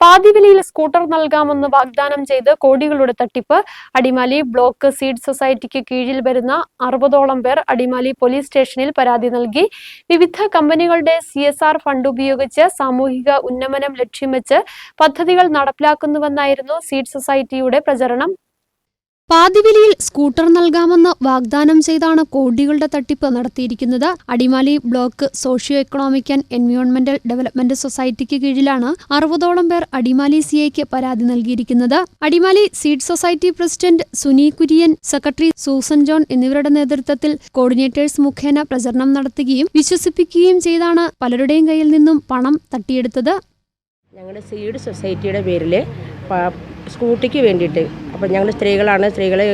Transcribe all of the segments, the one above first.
പാതിവിലയിൽ scooter നൽകാമെന്ന് വാഗ്ദാനം ചെയ്ത് കോടികളുടെ തട്ടിപ്പ്. അടിമാലി ബ്ലോക്ക് സീഡ് സൊസൈറ്റിക്ക് കീഴിൽ വരുന്ന അറുപതോളം പേർ അടിമാലി പോലീസ് സ്റ്റേഷനിൽ പരാതി നൽകി. വിവിധ കമ്പനികളുടെ സി ഫണ്ട് ഉപയോഗിച്ച് സാമൂഹിക ഉന്നമനം ലക്ഷ്യം വെച്ച് പദ്ധതികൾ നടപ്പിലാക്കുന്നുവെന്നായിരുന്നു സീഡ് സൊസൈറ്റിയുടെ പ്രചരണം. പാതിവിലയിൽ സ്കൂട്ടർ നൽകാമെന്ന് വാഗ്ദാനം ചെയ്താണ് കോടികളുടെ തട്ടിപ്പ് നടത്തിയിരിക്കുന്നത്. Adimali block socio economic and എൻവയോൺമെന്റൽ development സൊസൈറ്റിക്ക് കീഴിലാണ് അറുപതോളം പേർ അടിമാലി സിഐക്ക് പരാതി നൽകിയിരിക്കുന്നത്. Adimali seed society president Suni Kurian secretary Susan John എന്നിവരുടെ നേതൃത്വത്തിൽ കോർഡിനേറ്റേഴ്സ് മുഖേന പ്രചരണം നടത്തുകയും വിശ്വസിപ്പിക്കുകയും ചെയ്താണ് പലരുടെയും കയ്യിൽ നിന്നും പണം തട്ടിയെടുത്തത്. ഞങ്ങളുടെ സീഡ് സൊസൈറ്റിയുടെ പേരിൽ സ്കൂട്ടിക്ക് വേണ്ടിയിട്ട്. അപ്പോൾ ഞങ്ങൾ സ്ത്രീകളാണ് സ്ത്രീകളെ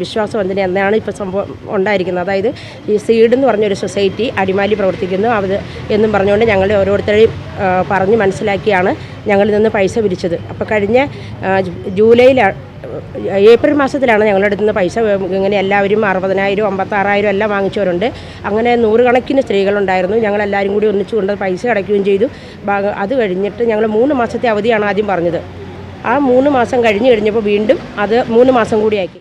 വിശ്വാസം എന്തിന് എന്നാണ് ഇപ്പോൾ സംഭവം ഉണ്ടായിരിക്കുന്നത്. അതായത് ഈ സീഡ് എന്ന് പറഞ്ഞൊരു സൊസൈറ്റി അടിമാലി പ്രവർത്തിക്കുന്നു. അത് എന്നും പറഞ്ഞുകൊണ്ട് ഞങ്ങൾ ഓരോരുത്തരെയും പറഞ്ഞ് മനസ്സിലാക്കിയാണ് ഞങ്ങളിൽ നിന്ന് പൈസ പിരിച്ചത്. അപ്പോൾ കഴിഞ്ഞ ജൂലൈയിലാണ് ഏപ്രിൽ മാസത്തിലാണ് ഞങ്ങളുടെ അടുത്ത് നിന്ന് പൈസ ഇങ്ങനെ എല്ലാവരും അറുപതിനായിരം അമ്പത്താറായിരം എല്ലാം വാങ്ങിച്ചവരുണ്ട്. അങ്ങനെ നൂറുകണക്കിന് സ്ത്രീകളുണ്ടായിരുന്നു. ഞങ്ങളെല്ലാവരും കൂടി ഒന്നിച്ചു കൊണ്ട് പൈസ അടയ്ക്കുകയും ചെയ്തു. അത് കഴിഞ്ഞിട്ട് ഞങ്ങൾ മൂന്ന് മാസത്തെ അവധിയാണ് ആദ്യം പറഞ്ഞത്. ആ മൂന്ന് മാസം കഴിഞ്ഞ് കഴിഞ്ഞപ്പോൾ വീണ്ടും അത് മൂന്ന് മാസം കൂടിയാക്കി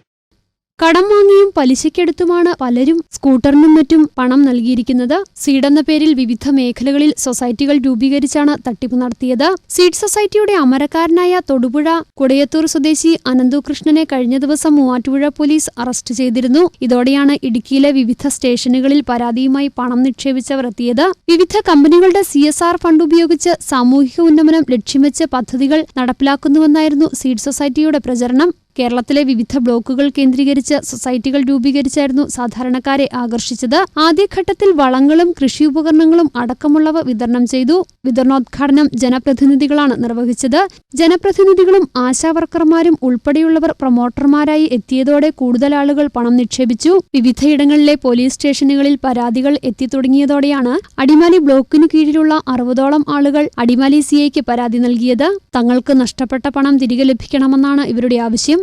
കടം വാങ്ങിയും പലിശയ്ക്കെടുത്തുമാണ് പലരും സ്കൂട്ടറിനും മറ്റും പണം നൽകിയിരിക്കുന്നത്. സീഡ് എന്ന പേരിൽ വിവിധ മേഖലകളിൽ സൊസൈറ്റികൾ രൂപീകരിച്ചാണ് തട്ടിപ്പ് നടത്തിയത്. സീഡ് സൊസൈറ്റിയുടെ അമരക്കാരനായ തൊടുപുഴ കുടയത്തൂർ സ്വദേശി അനന്തു കൃഷ്ണനെ കഴിഞ്ഞ ദിവസം മൂവാറ്റുപുഴ പോലീസ് അറസ്റ്റ് ചെയ്തിരുന്നു. ഇതോടെയാണ് ഇടുക്കിയിലെ വിവിധ സ്റ്റേഷനുകളിൽ പരാതിയുമായി പണം നിക്ഷേപിച്ചവർ എത്തിയത്. വിവിധ കമ്പനികളുടെ സി എസ് ആർ ഫണ്ട് ഉപയോഗിച്ച് സാമൂഹിക ഉന്നമനം ലക്ഷ്യം വെച്ച് പദ്ധതികൾ നടപ്പിലാക്കുന്നുവെന്നായിരുന്നു സീഡ് സൊസൈറ്റിയുടെ പ്രചരണം. കേരളത്തിലെ വിവിധ ബ്ലോക്കുകൾ കേന്ദ്രീകരിച്ച് സൊസൈറ്റികൾ രൂപീകരിച്ചായിരുന്നു സാധാരണക്കാരെ ആകർഷിച്ചത്. ആദ്യഘട്ടത്തിൽ വളങ്ങളും കൃഷി ഉപകരണങ്ങളും അടക്കമുള്ളവ വിതരണം ചെയ്തു. വിതരണോദ്ഘാടനം ജനപ്രതിനിധികളാണ് നിർവഹിച്ചത്. ജനപ്രതിനിധികളും ആശാവർക്കർമാരും ഉൾപ്പെടെയുള്ളവർ പ്രൊമോട്ടർമാരായി എത്തിയതോടെ കൂടുതൽ ആളുകൾ പണം നിക്ഷേപിച്ചു. വിവിധയിടങ്ങളിലെ പോലീസ് സ്റ്റേഷനുകളിൽ പരാതികൾ എത്തിത്തുടങ്ങിയതോടെയാണ് അടിമാലി ബ്ലോക്കിനു കീഴിലുള്ള അറുപതോളം ആളുകൾ അടിമാലി സിഐക്ക് പരാതി നൽകിയത്. തങ്ങൾക്ക് നഷ്ടപ്പെട്ട പണം തിരികെ ലഭിക്കണമെന്നാണ് ഇവരുടെ ആവശ്യം.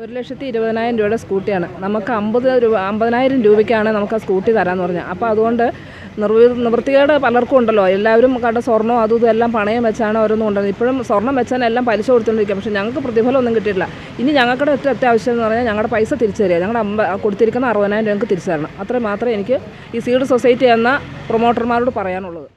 ഒരു ലക്ഷത്തി ഇരുപതിനായിരം രൂപയുടെ സ്കൂട്ടിയാണ്. നമുക്ക് അമ്പത് രൂപ അമ്പതിനായിരം രൂപയ്ക്കാണ് നമുക്ക് ആ സ്കൂട്ടി തരാമെന്ന് പറഞ്ഞത്. അപ്പോൾ അതുകൊണ്ട് നിർവൃ നിവൃത്തികേട് പലർക്കും ഉണ്ടല്ലോ. എല്ലാവരും കണ്ട സ്വർണവും അതും ഇതും എല്ലാം പണയം വെച്ചാണ് ഓരോന്നും ഉണ്ടത് ഇപ്പോഴും സ്വർണം വെച്ചാൽ എല്ലാം പലിശ കൊടുത്തുകൊണ്ടിരിക്കുക പക്ഷേ ഞങ്ങൾക്ക് പ്രതിഫലം ഒന്നും കിട്ടിയിട്ടില്ല. ഇനി ഞങ്ങളുടെ ഒറ്റ അത്യാവശ്യം എന്ന് പറഞ്ഞാൽ ഞങ്ങളുടെ പൈസ തിരിച്ചു തരിക. ഞങ്ങളുടെ അമ്പ കൊടുത്തിരിക്കുന്ന അറുപതിനായിരം രൂപ ഞങ്ങൾക്ക് തിരിച്ചു തരണം. അത്ര മാത്രമേ എനിക്ക് ഈ സീഡ് സൊസൈറ്റി എന്ന പ്രൊമോട്ടർമാരോട് പറയാനുള്ളത്.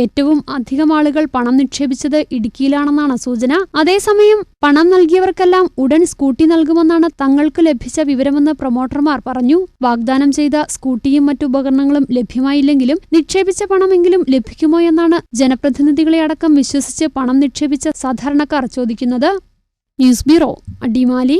ഏറ്റവും അധികം ആളുകൾ പണം നിക്ഷേപിച്ചത് ഇടുക്കിയിലാണെന്നാണ് സൂചന. അതേസമയം പണം നൽകിയവർക്കെല്ലാം ഉടൻ സ്കൂട്ടി നൽകുമെന്നാണ് തങ്ങൾക്ക് ലഭിച്ച വിവരമെന്ന് പ്രൊമോട്ടർമാർ പറഞ്ഞു. വാഗ്ദാനം ചെയ്ത സ്കൂട്ടിയും മറ്റു ഉപകരണങ്ങളും ലഭ്യമായില്ലെങ്കിലും നിക്ഷേപിച്ച പണമെങ്കിലും ലഭിക്കുമോ എന്നാണ് ജനപ്രതിനിധികളെ അടക്കം വിശ്വസിച്ച് പണം നിക്ഷേപിച്ച സാധാരണക്കാർ ചോദിക്കുന്നത്. News bureau Adimali.